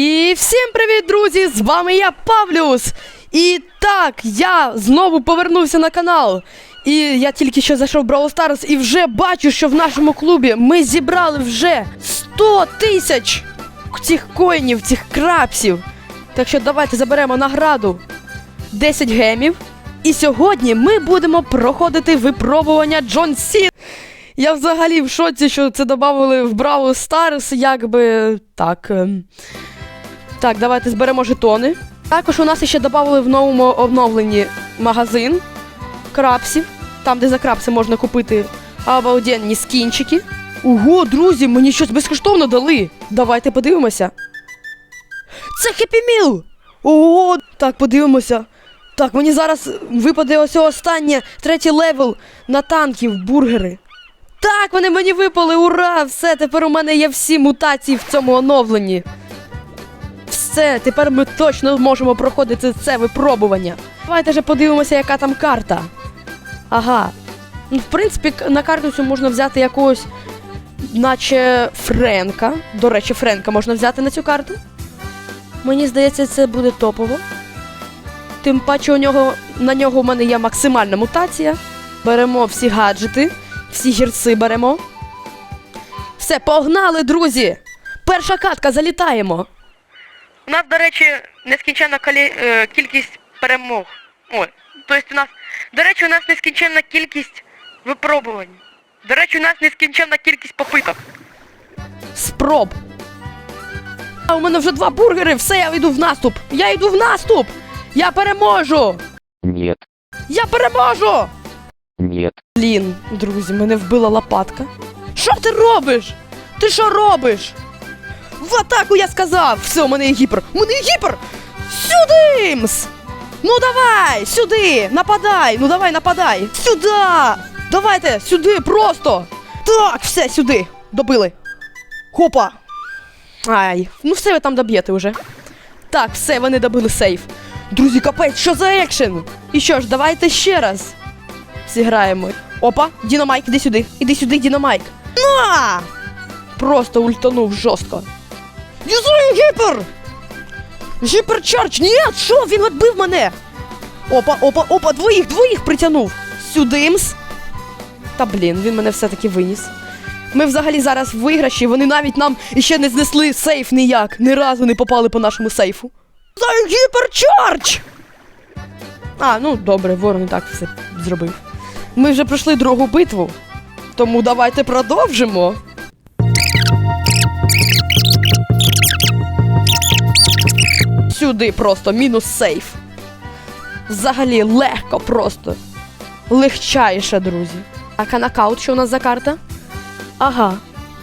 І всім привіт, друзі! З вами я, Павлюс. І так, я знову повернувся на канал. І я тільки що зайшов в Brawl Stars і вже бачу, що в нашому клубі ми зібрали вже 100 тисяч цих коїнів, цих крапсів. Так що давайте заберемо награду 10 гемів. І сьогодні ми будемо проходити випробування Джон Сі. Я взагалі в шоці, що це додали в Brawl Stars, якби так. Так, давайте зберемо жетони. Також у нас ще додали в новому оновленні магазин крапсів, там, де за крапси можна купити обалденні скінчики. Ого, друзі, мені щось безкоштовно дали. Давайте подивимося. Це Хеппі Міл! Ого, так, подивимося. Так, мені зараз випаде ось останнє третій левел на танків, бургери. Так, вони мені випали, ура! Все, тепер у мене є всі мутації в цьому оновленні. Все, тепер ми точно можемо проходити це випробування. Давайте же подивимося, яка там карта. Ага. Ну, в принципі, на карту цю можна взяти якогось, наче Френка. До речі, Френка можна взяти на цю карту. Мені здається, це буде топово. Тим паче у нього, на нього в мене є максимальна мутація. Беремо всі гаджети, всі гірси беремо. Все, погнали, друзі! Перша катка, залітаємо. У нас, до речі, нескінченна калі... е, кількість перемог. Ой, тобто у нас. До речі, у нас нескінченна кількість випробувань. До речі, у нас нескінченна кількість попиток. Спроб. А у мене вже два бургери, все, я йду в наступ. Я йду в наступ! Я переможу! Нет, Я переможу! нет, Блін, друзі, мене вбила лопатка. Що ти робиш? Ти що робиш? В атаку я сказав! Все, у мене є гіпер! У мене є гіпер! Сюди! мс! Ну давай! Сюди! Нападай! Ну давай, нападай! Сюди! Давайте! Сюди! Просто! Так, все, сюди! Добили! Хопа! Ай, ну все ви там доб'єте вже. Так, все, вони добили сейф. Друзі, капець, що за екшен? І що ж, давайте ще раз зіграємо. Опа, Дінамайк, іди сюди. Іди сюди, Дінамайк. На! Просто ультанув жорстко. Юзаю гіпер! Гіперчардж! Ні, що? Він відбив мене! Опа, опа, опа, двоїх, двоїх притягнув! Сюдимс. Та блін, він мене все-таки виніс. Ми взагалі зараз в виграші, вони навіть нам іще не знесли сейф ніяк. Ні разу не попали по нашому сейфу. Заю гіперчардж! А, ну добре, ворон і так все зробив. Ми вже пройшли другу битву, тому давайте продовжимо. Сюди просто мінус сейф. Взагалі легко просто. Легчайше, друзі. Так, а нокаут, що у нас за карта? Ага.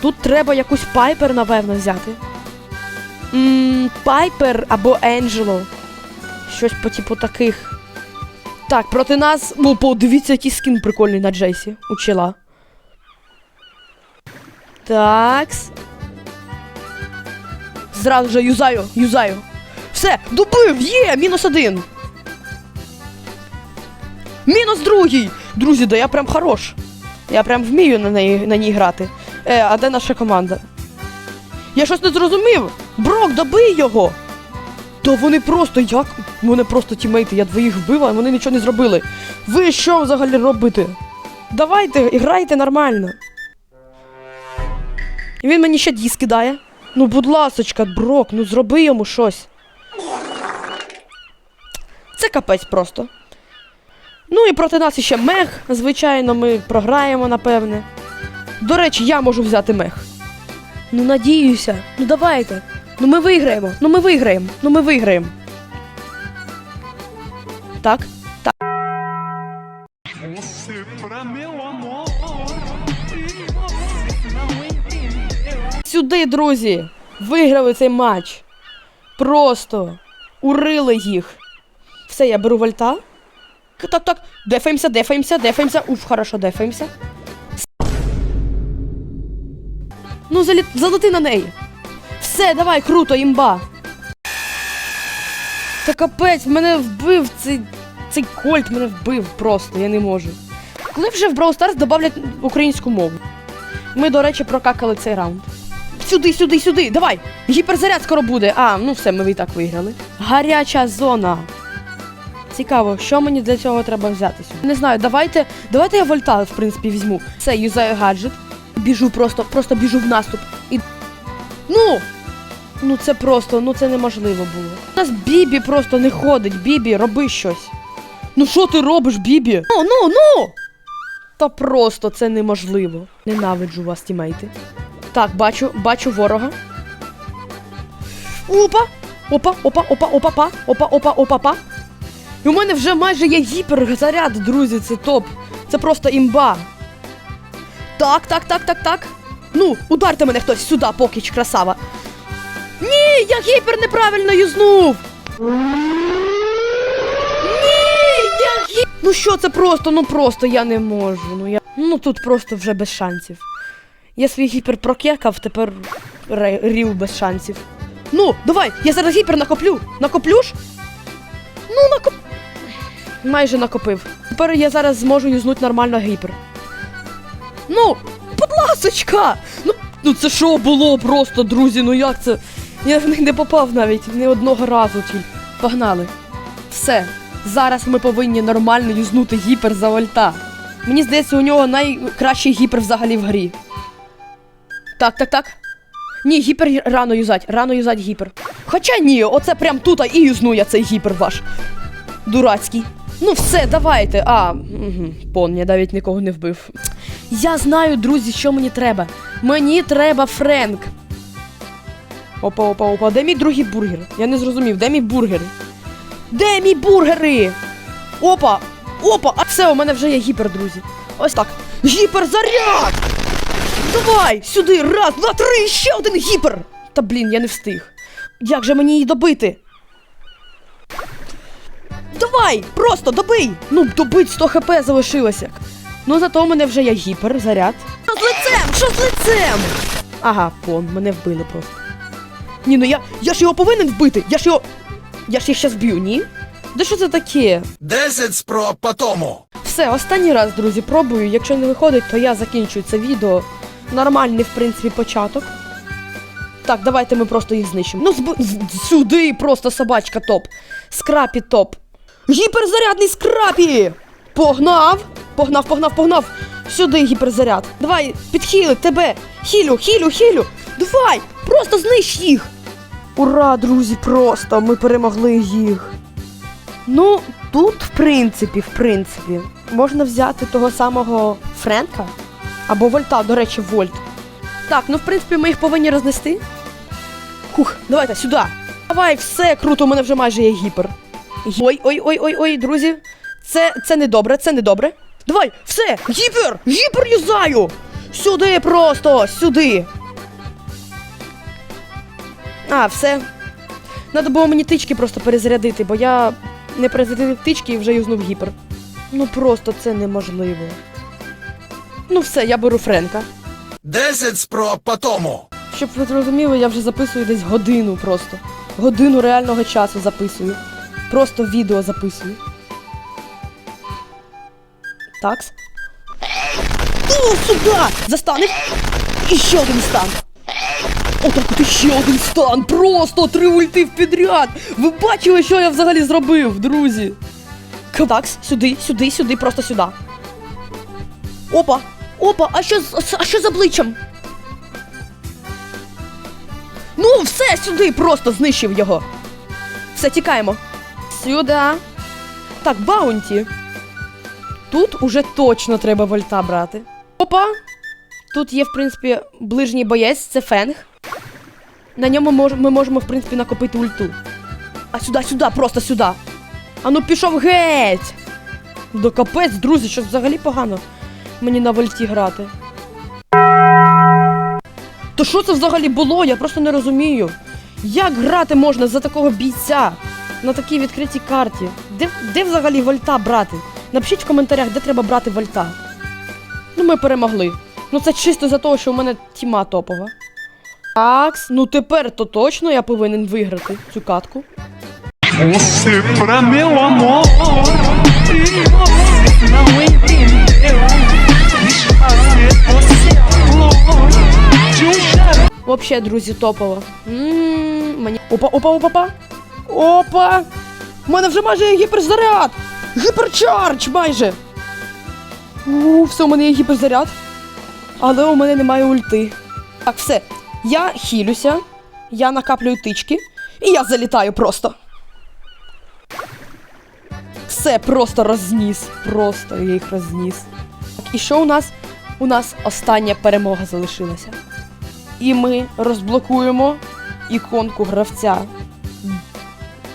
Тут треба якусь пайпер, напевно, взяти. Ммм, пайпер або Енджело. Щось по типу таких. Так, проти нас. Ну, подивіться, який скін прикольний на Джейсі. У чела. Такс. Зразу же юзаю, юзаю. Все, добив! Є! Мінус один. Мінус другий! Друзі, да я прям хорош. Я прям вмію на, неї, на ній грати. Е, а де наша команда? Я щось не зрозумів! Брок, добий його! Та вони просто як? Вони просто тімейти, я двоїх вбив, а вони нічого не зробили. Ви що взагалі робите? Давайте, грайте нормально. І він мені ще діс кидає. Ну, будь ласочка, Брок, ну зроби йому щось. Це капець просто. Ну і проти нас іще мех. Звичайно, ми програємо, напевне. До речі, я можу взяти мех. Ну, надіюся. Ну давайте. Ну ми виграємо. Ну ми виграємо. Ну ми виграємо. Так. Так. Сюди, друзі! Виграли цей матч. Просто урили їх. Все, я беру вольта. Так, так. Дефаємося, дефаємося, дефаємося. Уф, хорошо, дефаємося. Ну, заліт... залети на неї. Все, давай, круто, імба. Та капець, мене вбив цей. Цей кольт мене вбив просто, я не можу. Коли вже в Brawl Stars добавлять українську мову? Ми, до речі, прокакали цей раунд. Сюди, сюди, сюди. Давай. Гіперзаряд скоро буде. А, ну все, ми і так виграли. Гаряча зона. Цікаво, що мені для цього треба взяти сюди? Не знаю, давайте. Давайте я вольта, в принципі, візьму. Все, юзаю гаджет. Біжу просто, просто біжу в наступ. І. Ну! Ну це просто, ну це неможливо було. У нас Бібі просто не ходить. Бібі, роби щось. Ну що ти робиш, Бібі? Ну, ну, ну! Та просто це неможливо. Ненавиджу вас, тімейти. Так, бачу, бачу ворога. Опа! Опа, опа, опа, опа, па, опа, опа, опа, па. І у мене вже майже є гіперзаряд, друзі, це топ. Це просто імба. Так, так, так, так, так. Ну, ударте мене хтось сюди, покіч, красава. Ні, я гіпер неправильно юзнув. Ні, я гі... Ну що це просто, ну просто я не можу. Ну я. Ну тут просто вже без шансів. Я свій гіпер прокекав, тепер рів без шансів. Ну, давай, я зараз гіпер накоплю. Накоплю ж? Ну, накоп. Майже накопив. Тепер я зараз зможу юзнути нормально гіпер. Ну, будь ласочка! Ну, ну це що було просто, друзі, ну як це? Я в них не попав навіть ні одного разу тільки. Погнали. Все. Зараз ми повинні нормально юзнути гіпер за вольта. Мені здається, у нього найкращий гіпер взагалі в грі. Так, так, так. Ні, гіпер рано юзать, рано юзать гіпер. Хоча ні, оце прям тут і юзну я цей гіпер ваш. Дурацький. Ну все, давайте. А, угу, пон, я навіть нікого не вбив. Я знаю, друзі, що мені треба. Мені треба Френк. Опа, опа, опа. Де мій другий бургер? Я не зрозумів, де мій бургер? Де мій бургери? Опа! Опа! А все, у мене вже є гіпер, друзі. Ось так. Гіперзаряд! Давай! Сюди! Раз, два, три! Ще один гіпер! Та блін, я не встиг. Як же мені її добити? Давай! Просто добий! Ну, добить 100 хп залишилося. Ну, зато у мене вже є гіпер, заряд. Що з лицем? Що з лицем? Ага, пон, мене вбили просто. Ні, ну я. Я ж його повинен вбити! Я ж його. Я ж їх щас б'ю, ні? Да що це таке? 10 спроб по тому. Все, останній раз, друзі, пробую. Якщо не виходить, то я закінчую це відео. Нормальний, в принципі, початок. Так, давайте ми просто їх знищимо. Ну, зб... сюди просто собачка топ. Скрапі топ. Гіперзарядний скрапі! Погнав! Погнав, погнав, погнав! Сюди гіперзаряд. Давай, підхили тебе! Хілю, хілю, хілю! Давай! Просто знищ їх! Ура, друзі, просто ми перемогли їх. Ну, тут, в принципі, в принципі, можна взяти того самого Френка або Вольта, до речі, Вольт. Так, ну в принципі, ми їх повинні рознести. Хух, давайте сюди. Давай, все круто, у мене вже майже є гіпер. Ой, ой, ой, ой, ой, друзі. Це, це не добре, це не добре. Давай, все, гіпер! Гіпер юзаю! Сюди просто, сюди. А, все. Надо було мені тички просто перезарядити, бо я не перезарядив тички і вже юзнув гіпер. Ну просто це неможливо. Ну все, я беру Френка. 10 спроб по тому. Щоб ви зрозуміли, я вже записую десь годину просто. Годину реального часу записую. Просто відео записую. Такс. О, сюди! Застанеш? І ще один стан. Отак от іще один стан. Просто три ульти в підряд. Ви бачили, що я взагалі зробив, друзі? Такс, сюди, сюди, сюди, просто сюди. Опа! Опа, а що, а що з обличчям? Ну, все сюди, просто знищив його. Все, тікаємо. Сюди. Так, баунті. Тут уже точно треба вольта брати. Опа! Тут є, в принципі, ближній боєць, це фенг. На ньому мож- ми можемо, в принципі, накопити ульту. А сюди, сюди, просто сюди. А ну пішов геть! До капець, друзі, що взагалі погано мені на вольті грати. То що це взагалі було? Я просто не розумію. Як грати можна за такого бійця на такій відкритій карті? Де, де взагалі вольта брати? Напишіть в коментарях, де треба брати вольта. Ну, ми перемогли. Ну це чисто за того, що у мене тіма топова. Такс, ну тепер то точно я повинен виграти цю катку. Вообще, друзі, топово. М, Мені. Опа, опа, опа, опа. Опа! У мене вже майже є гіперзаряд! Гіперчардж майже! У, все, у мене є гіперзаряд. Але у мене немає ульти. Так, все. Я хілюся, я накаплюю тички, і я залітаю просто. Все, просто розніс. Просто я їх розніс. Так, і що у нас? У нас остання перемога залишилася. І ми розблокуємо іконку гравця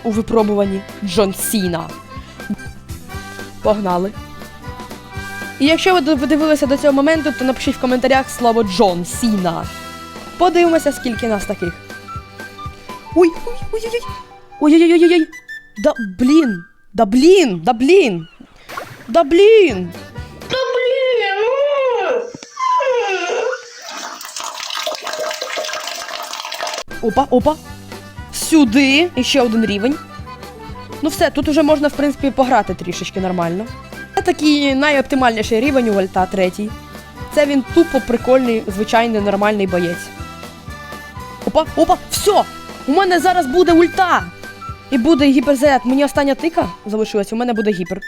у випробуванні Джон Сіна. Погнали. І якщо ви додивилися до цього моменту, то напишіть в коментарях слово Джон Сіна. Подивимося, скільки нас таких. Ой, ой, ой, ой, ой. Ой-ой-ой-ой-ой. Да блін. Да блін, да блін. Да блін. Опа, опа. Сюди. І ще один рівень. Ну все, тут уже можна, в принципі, пограти трішечки нормально. Це такий найоптимальніший рівень у Вольта третій. Це він тупо прикольний, звичайний нормальний боєць. Опа, опа, все! У мене зараз буде ульта! І буде гіперзаряд. Мені остання тика залишилась, у мене буде гіпер.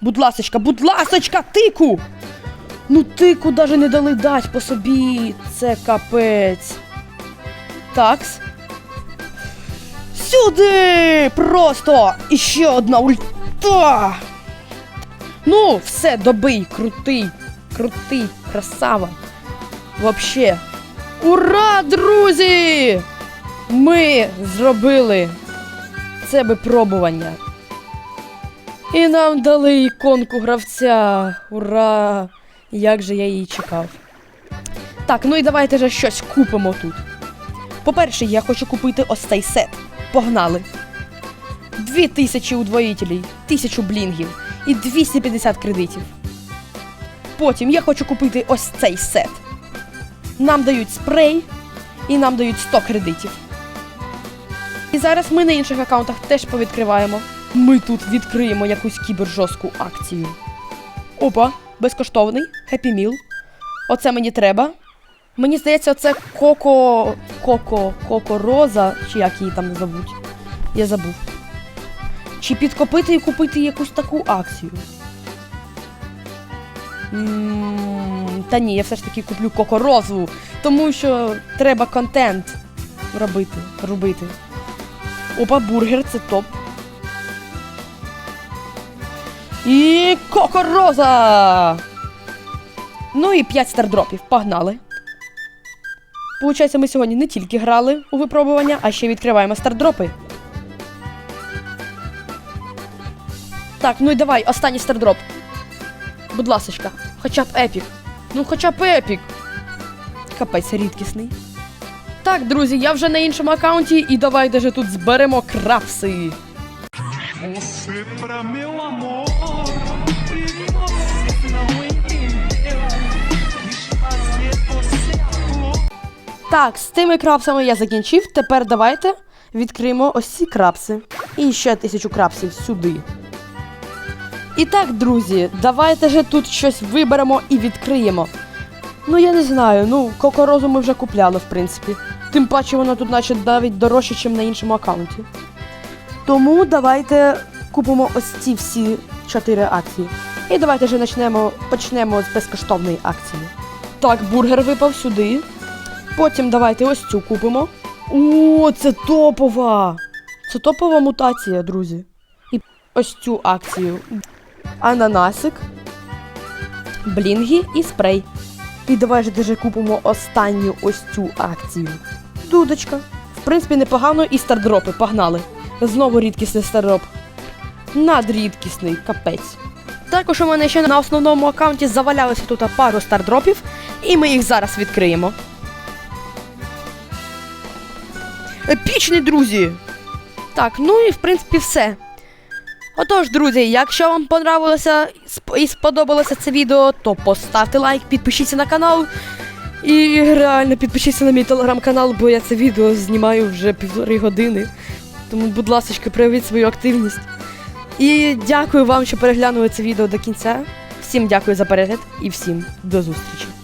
Будь ласочка, будь ласочка, тику! Ну тику даже не дали дать по собі. Це капець. Такс. Сюди! Просто! І ще одна ульта! Ну, все, добий, крутий, крутий, красава. Вообще. Ура, друзі! Ми зробили це випробування. І нам дали іконку гравця. Ура! Як же я її чекав. Так, ну і давайте же щось купимо тут. По-перше, я хочу купити ось цей сет. Погнали. Дві тисячі удвоїтелей, тисячу блінгів і 250 кредитів. Потім я хочу купити ось цей сет. Нам дають спрей і нам дають 100 кредитів. І зараз ми на інших аккаунтах теж повідкриваємо. Ми тут відкриємо якусь кібержорстку акцію. Опа, безкоштовний, Happy Meal. Оце мені треба. Мені здається, це Коко. Коко. Коко Роза, чи як її там зовуть. Я забув. Чи підкопити і купити якусь таку акцію? М, Та ні, я все ж таки куплю кокорозу, тому що треба контент робити. робити. Опа, бургер це топ. І кокороза! Ну і 5 стардропів. Погнали. Получається, ми сьогодні не тільки грали у випробування, а ще відкриваємо стардропи. Так, ну і давай, останній стардроп. Будь ласочка, хоча б епік. Ну, хоча б епік. Капець рідкісний. Так, друзі, я вже на іншому аккаунті, і давайте же тут зберемо крапси. Você pra meu amor E Так, з тими крапсами я закінчив. Тепер давайте відкриємо ось ці крапси. І ще тисячу крапсів сюди. І так, друзі, давайте же тут щось виберемо і відкриємо. Ну, я не знаю, ну, кокорозу ми вже купляли, в принципі. Тим паче воно тут наче навіть дорожче, ніж на іншому аккаунті. Тому давайте купимо ось ці всі чотири акції. І давайте вже почнемо, почнемо з безкоштовної акції. Так, бургер випав сюди. Потім давайте ось цю купимо. О, це топова! Це топова мутація, друзі. І ось цю акцію. Ананасик, блінги і спрей. І давай же даже купимо останню ось цю акцію. Дудочка. В принципі, непогано і стардропи. Погнали. Знову рідкісний стардроп. Надрідкісний, капець. Також у мене ще на основному аккаунті завалялося тут пару стардропів, і ми їх зараз відкриємо. Епічні друзі! Так, ну і в принципі все. Отож, друзі, якщо вам понравилося і сподобалося це відео, то поставте лайк, підпишіться на канал. І реально підпишіться на мій телеграм-канал, бо я це відео знімаю вже півтори години. Тому, будь ласка, проявіть свою активність. І дякую вам, що переглянули це відео до кінця. Всім дякую за перегляд і всім до зустрічі.